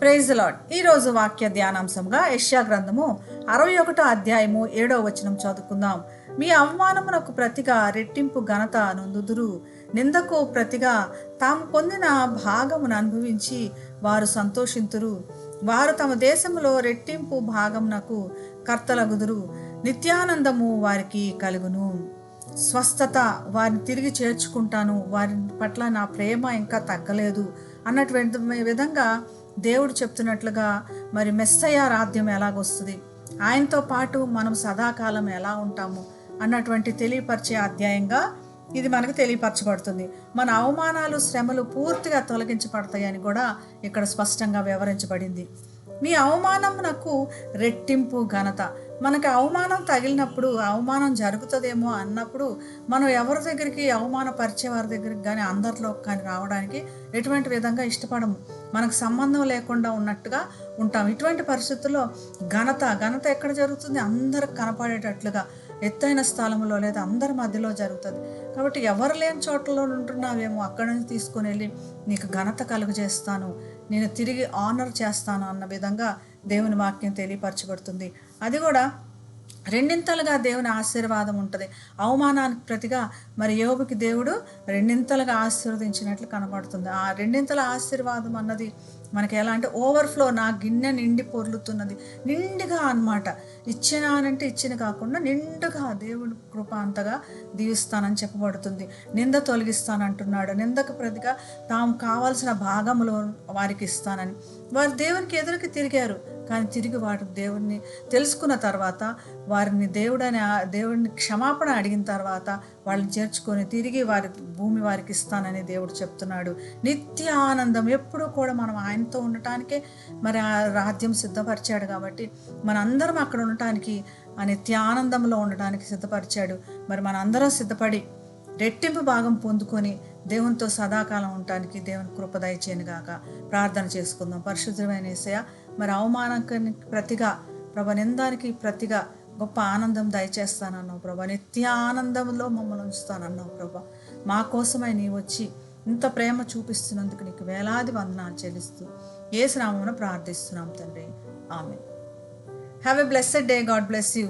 Praise lord ఈరోజు వాక్య ధ్యానాంశంగా యష్యా గ్రంథము అరవై ఒకటో అధ్యాయము ఏడో వచనం చదువుకుందాం. మీ అవమానమునకు ప్రతిగా రెట్టింపు ఘనత నొందుదురు. నిందకు ప్రతిగా తాము పొందిన భాగమును అనుభవించి వారు సంతోషింతురు. వారు తమ దేశంలో రెట్టింపు భాగమునకు కర్తలగుదురు. నిత్యానందము వారికి కలుగును. స్వస్థత వారిని తిరిగి చేర్చుకుంటాను. వారి పట్ల నా ప్రేమ ఇంకా తగ్గలేదు అన్నటువంటి విధంగా దేవుడు చెప్తున్నట్లుగా మరి మెస్సయ్య రాధ్యం ఎలాగొస్తుంది? ఆయనతో పాటు మనం సదాకాలం ఎలా ఉంటాము? అన్నటువంటి తెలియపరిచే అధ్యాయంగా ఇది మనకు తెలియపరచబడుతుంది. మన అవమానాలు శ్రమలు పూర్తిగా తొలగించబడతాయని కూడా ఇక్కడ స్పష్టంగా వివరించబడింది. మీ అవమానం నాకు రెట్టింపు ఘనత. మనకి అవమానం తగిలినప్పుడు అవమానం జరుగుతుందేమో అన్నప్పుడు మనం ఎవరి దగ్గరికి అవమానపరిచే వారి దగ్గరికి కానీ అందరిలో కానీ రావడానికి ఎటువంటి విధంగా ఇష్టపడము. మనకు సంబంధం లేకుండా ఉన్నట్టుగా ఉంటాం. ఇటువంటి పరిస్థితుల్లో ఘనత ఘనత ఎక్కడ జరుగుతుంది? అందరికి కనపడేటట్లుగా. ఎత్తైన స్థలంలో లేదా అందరి మధ్యలో జరుగుతుంది. కాబట్టి ఎవరు లేని చోట్లలో ఉంటున్నావేమో అక్కడి నుంచి తీసుకొని వెళ్ళి నీకు ఘనత కలుగజేస్తాను నేను తిరిగి ఆనర్ చేస్తాను అన్న విధంగా దేవుని వాక్యం తెలియపరచబడుతుంది. అది కూడా రెండింతలుగా దేవుని ఆశీర్వాదం ఉంటుంది. అవమానానికి ప్రతిగా మరి యోగుకి దేవుడు రెండింతలుగా ఆశీర్వదించినట్లు కనబడుతుంది. ఆ రెండింతల ఆశీర్వాదం అన్నది మనకి ఎలా అంటే ఓవర్ఫ్లో నా గిన్నె నిండి పొర్లుతున్నది. నిండుగా అన్నమాట. ఇచ్చినానంటే ఇచ్చిన కాకుండా నిండుగా దేవుడు కృప అంతగా దీవిస్తానని చెప్పబడుతుంది. నింద తొలగిస్తానంటున్నాడు. నిందకు ప్రతిగా తాము కావాల్సిన భాగంలో వారికి ఇస్తానని. వారు దేవునికి ఎదురుకి తిరిగారు. కానీ తిరిగి వారు దేవుడిని తెలుసుకున్న తర్వాత వారిని దేవుడని దేవుడిని క్షమాపణ అడిగిన తర్వాత వాళ్ళని చేర్చుకొని తిరిగి వారి భూమి వారికి ఇస్తానని దేవుడు చెప్తున్నాడు. నిత్య ఆనందం ఎప్పుడూ కూడా మనం ఆయనతో ఉండటానికే మరి ఆ రాజ్యం సిద్ధపరిచాడు కాబట్టి మనందరం అక్కడ ఉండటానికి ఆ నిత్య ఆనందంలో ఉండటానికి సిద్ధపరిచాడు. మరి మనందరం సిద్ధపడి రెట్టింపు భాగం పొందుకొని దేవునితో సదాకాలం ఉండటానికి దేవుని కృప దయచేయను గాక. ప్రార్థన చేసుకుందాం. పరిశుద్ధమైన ఏసయ మరి అవమానానికి ప్రతిగా ప్రభ నిందానికి ప్రతిగా గొప్ప ఆనందం దయచేస్తానన్నావు ప్రభా. నిత్య ఆనందంలో మమ్మల్ని ఉంచుతానన్నావు ప్రభా. మా కోసమై నీ వచ్చి ఇంత ప్రేమ చూపిస్తున్నందుకు నీకు వేలాది వందనాలు చెల్లిస్తూ ఏ శ్రామమును ప్రార్థిస్తున్నాం తండ్రి. Amen have a blessed day God bless you